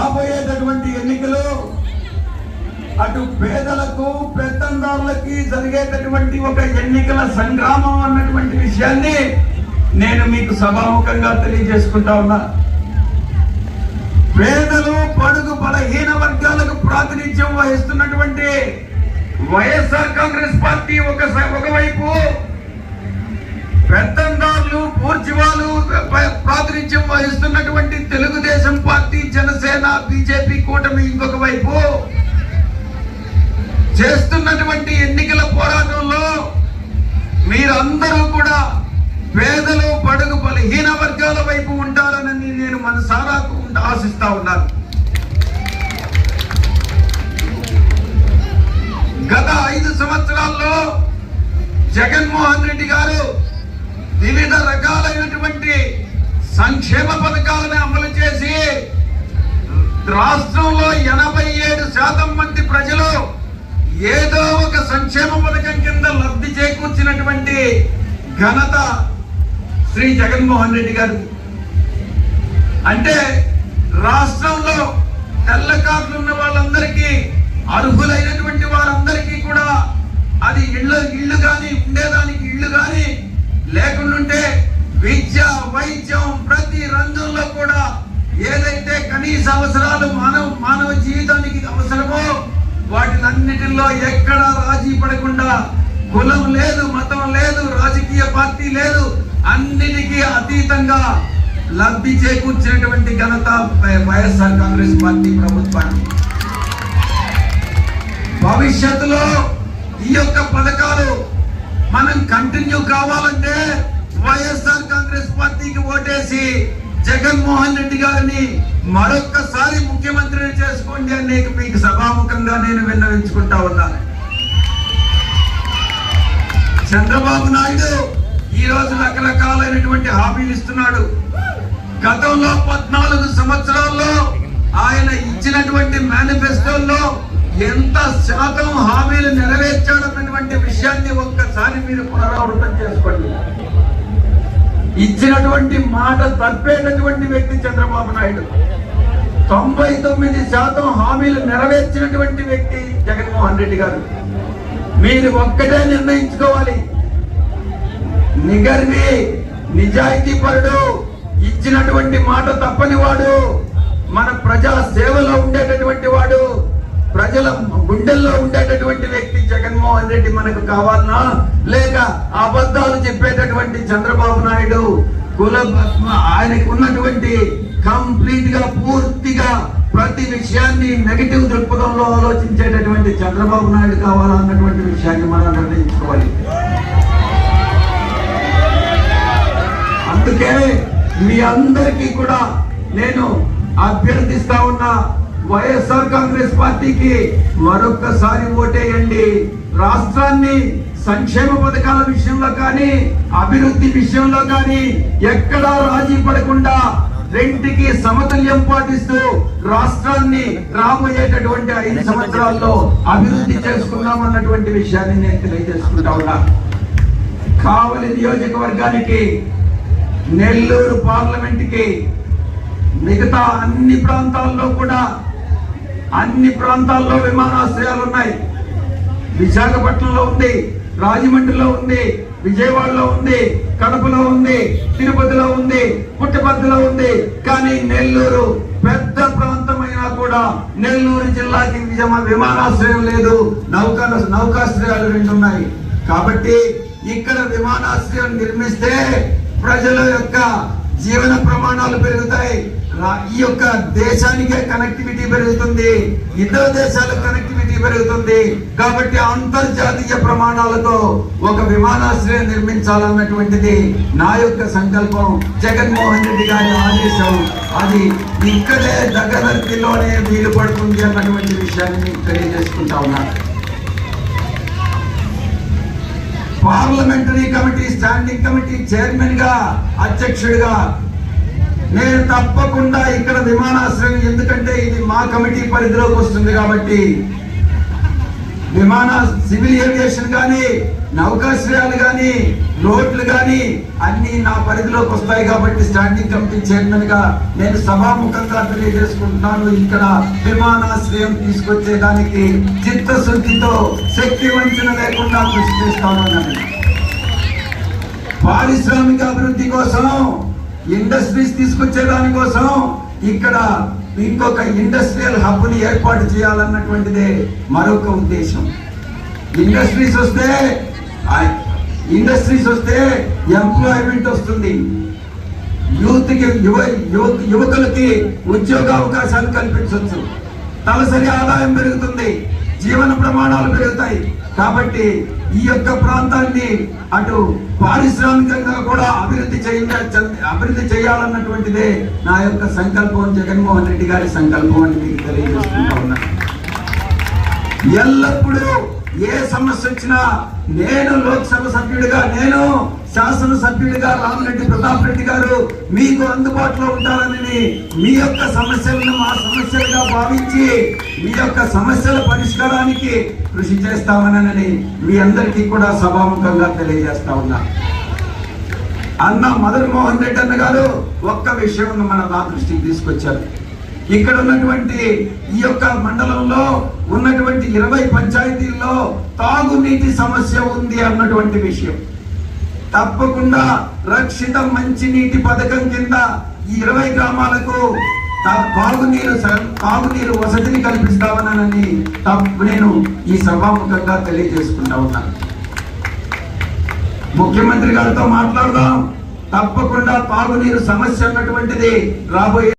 రాబోయేటటువంటి ఎన్నికలు అటు పేదలకు పెత్తందారులకి జరిగేటటువంటి ఒక ఎన్నికల సంగ్రామం అన్నటువంటి విషయాన్ని నేను మీకు సభాముఖంగా తెలియజేసుకుంటా ఉన్నా. పేదలు పడుగు బలహీన వర్గాలకు ప్రాతినిధ్యం వహిస్తున్నటువంటి వైఎస్ఆర్ కాంగ్రెస్ పార్టీ ఒక ఒకవైపు పెత్తందారులు పూర్చివాలు ప్రాతినిధ్యం వహిస్తున్నటువంటి తెలుగుదేశం పార్టీ జనసేన బీజేపీ కూటమి ఇంకొక వైపు. చేస్తున్నటువంటి ఎన్నికల పోరాటంలో మీరందరూ కూడా పేదలు పడుగు బలహీన వర్గాల వైపు ఉంటారని నేను మనసారా ఆశిస్తా ఉన్నాను. గత ఐదు సంవత్సరాల్లో జగన్మోహన్ రెడ్డి గారు వివిధ రకాలైనటువంటి సంక్షేమ పథకాలను అమలు చేసి రాష్ట్రంలో ఎనభై ఏడు శాతం మంది ప్రజలు ఏదో ఒక సంక్షేమ పథకం కింద లబ్ధి చేకూర్చినటువంటి ఘనత శ్రీ జగన్మోహన్ రెడ్డి గారు అంటే రాష్ట్రంలో తెల్ల కార్డులు ఉన్న వాటినన్నిటిలో ఎక్కడా రాజీ పడకుండా కులం లేదు మతం లేదు రాజకీయ పార్టీ లేదు అన్నిటికీ అతీతంగా లబ్ధి చేకూర్చినటువంటి ఘనత వైఎస్ఆర్ కాంగ్రెస్ పార్టీ ప్రభుత్వానికి. భవిష్యత్తులో ఈ యొక్క పథకాలు మనం కంటిన్యూ కావాలంటే వైఎస్ఆర్ కాంగ్రెస్ పార్టీకి ఓటేసి జగన్మోహన్ రెడ్డి గారిని మరొక్కసారి ముఖ్యమంత్రిని చేసుకోండి అని మీకు సభాముఖంగా విన్నవించుకుంటా ఉన్నాను. చంద్రబాబు నాయుడు ఈ రోజు రకరకాలైనటువంటి హామీలు ఇస్తున్నాడు. గతంలో పద్నాలుగు సంవత్సరాల్లో ఆయన ఇచ్చినటువంటి మేనిఫెస్టోల్లో ఎంత శాతం హామీలు నెరవేర్చాడన్నటువంటి విషయాన్ని ఒక్కసారి మీరు పునరావృతం చేసుకోండి. ఇచ్చినటువంటి మాట తప్పేటటువంటి వ్యక్తి చంద్రబాబు నాయుడు. తొంభై తొమ్మిది శాతం హామీలు నెరవేర్చినటువంటి వ్యక్తి జగన్మోహన్ రెడ్డి గారు. మీరు ఒక్కటే నిర్ణయించుకోవాలి. నిగర్వి నిజాయితీ పరుడు ఇచ్చినటువంటి మాట తప్పని వాడు మన ప్రజా సేవలో ఉండేటటువంటి వాడు ప్రజల గుండెల్లో ఉండేటటువంటి వ్యక్తి జగన్మోహన్ రెడ్డి మనకు కావాలనా? లేక అబద్ధాలు చెప్పేటటువంటి చంద్రబాబు నాయుడు కుల ఆయనకు ఉన్నటువంటి కంప్లీట్గా పూర్తిగా ప్రతి విషయాన్ని నెగిటివ్ దృక్పథంలో ఆలోచించేటటువంటి చంద్రబాబు నాయుడు కావాలా అన్నటువంటి విషయాన్ని మనం నిర్ణయించుకోవాలి. అందుకే మీ అందరికీ కూడా నేను అభ్యర్థిస్తా ఉన్న వైఎస్ఆర్ కాంగ్రెస్ పార్టీకి మరొక్కసారి ఓటేయండి. రాష్ట్రాన్ని సంక్షేమ పథకాల విషయంలో కానీ అభివృద్ధి విషయంలో కానీ ఎక్కడా రాజీ పడకుండా రెంటికి సమతుల్యం పాటిస్తూ రాష్ట్రాన్ని రాబోయేటటువంటి ఐదు సంవత్సరాల్లో అభివృద్ధి చేసుకుందాం అన్నటువంటి విషయాన్ని నేను తెలియజేసుకుంటా ఉన్నా. కావలి నియోజకవర్గానికి నెల్లూరు పార్లమెంట్కి మిగతా అన్ని ప్రాంతాల్లో కూడా అన్ని ప్రాంతాల్లో విమానాశ్రయాలు ఉన్నాయి. విశాఖపట్నంలో ఉంది రాజమండ్రిలో ఉంది విజయవాడలో ఉంది కడపలో ఉంది తిరుపతిలో ఉంది పుట్టపర్తిలో ఉంది. కానీ నెల్లూరు పెద్ద ప్రాంతమైనా కూడా నెల్లూరు జిల్లాకి విమానాశ్రయం లేదు. నౌకా నౌకాశ్రయాలు రెండు ఉన్నాయి. కాబట్టి ఇక్కడ విమానాశ్రయం నిర్మిస్తే ప్రజల యొక్క జీవన ప్రమాణాలు పెరుగుతాయి. ఈ యొక్క దేశానికే కనెక్టివిటీ పెరుగుతుంది. ఇతర దేశాలకు కనెక్టివిటీ పెరుగుతుంది. కాబట్టి అంతర్జాతీయ ప్రమాణాలతో ఒక విమానాశ్రయం నిర్మించాలన్నటువంటిది నా యొక్క సంకల్పం. జగన్మోహన్ రెడ్డి గారి ఆదేశం. అది ఇక్కడే దగ్గరలోనే వీలు పడుతుంది అన్నటువంటి విషయాన్ని తెలియజేసుకుంటా ఉన్నాను. పార్లమెంటరీ కమిటీ స్టాండింగ్ కమిటీ చైర్మన్గా అధ్యక్షుడిగా నేను తప్పకుండా ఇక్కడ విమానాశ్రయం ఎందుకంటే ఇది మా కమిటీ పరిధిలోకి వస్తుంది కాబట్టి. విమాన సివిల్ ఏవియేషన్ కానీ నౌకాశ్రయాలు కానీ రోడ్లు కానీ అన్ని నా పరిధిలోకి వస్తాయి కాబట్టి స్టాండింగ్ కమిటీ చైర్మన్గా నేను సభాముఖంగా తెలియజేసుకుంటున్నాను. ఇక్కడ విమానాశ్రయం తీసుకొచ్చేదానికి చిత్తశుద్ధితో శక్తి వంచన లేకుండా కృషి చేస్తాను పారిశ్రామిక అభివృద్ధి కోసం ఇండస్ట్రీస్ తీసుకొచ్చే దానికోసం ఇక్కడ ఇంకొక ఇండస్ట్రియల్ హబ్ని ఏర్పాటు చేయాలన్నటువంటిదే మరొక ఉద్దేశం. ఇండస్ట్రీస్ వస్తే ఇండస్ట్రీస్ వస్తే ఎంప్లాయ్మెంట్ వస్తుంది. యూత్కి యువ యువ- యువకులకి ఉద్యోగ అవకాశాలు కల్పించవచ్చు తలసరి ఆదాయం పెరుగుతుంది. జీవన ప్రమాణాలు పెరుగుతాయి. కాబట్టి ఈ యొక్క ప్రాంతాన్ని అటు పారిశ్రామికంగా కూడా అభివృద్ధి చేయ అభివృద్ధి చేయాలన్నటువంటిదే నా యొక్క సంకల్పం జగన్మోహన్ రెడ్డి గారి సంకల్పం అని మీకు తెలియజేసుకుంటా ఎల్లప్పుడూ ఏ సమస్య వచ్చినా నేను లోక్సభ సభ్యుడిగా నేను శాసన సభ్యుడిగా రామరెడ్డి ప్రతాప్ రెడ్డి గారు మీకు అందుబాటులో ఉంటారని మీ యొక్క సమస్యలను మా సమస్యలుగా భావించి మీ యొక్క సమస్యల పరిష్కారానికి కృషి చేస్తామనని మీ అందరికీ కూడా సభాముఖంగా తెలియజేస్తా ఉన్నా. అన్న మదన్ మోహన్ రెడ్డి అన్న గారు ఒక్క విషయం మన నా దృష్టికి తీసుకొచ్చారు. ఇక్కడ ఉన్నటువంటి ఈ యొక్క మండలంలో ఉన్నటువంటి ఇరవై పంచాయతీల్లో తాగునీటి సమస్య ఉంది అన్నటువంటి విషయం. తప్పకుండా రక్షిత మంచినీటి పథకం కింద ఈ ఇరవై గ్రామాలకు తాగునీరు స- తాగునీరు వసతిని కల్పిస్తామనని నేను ఈ సభాముఖంగా తెలియజేసుకుంటా ఉన్నాను. ముఖ్యమంత్రి గారితో మాట్లాడదాం. తప్పకుండా తాగునీరు సమస్య అన్నటువంటిది రాబోయే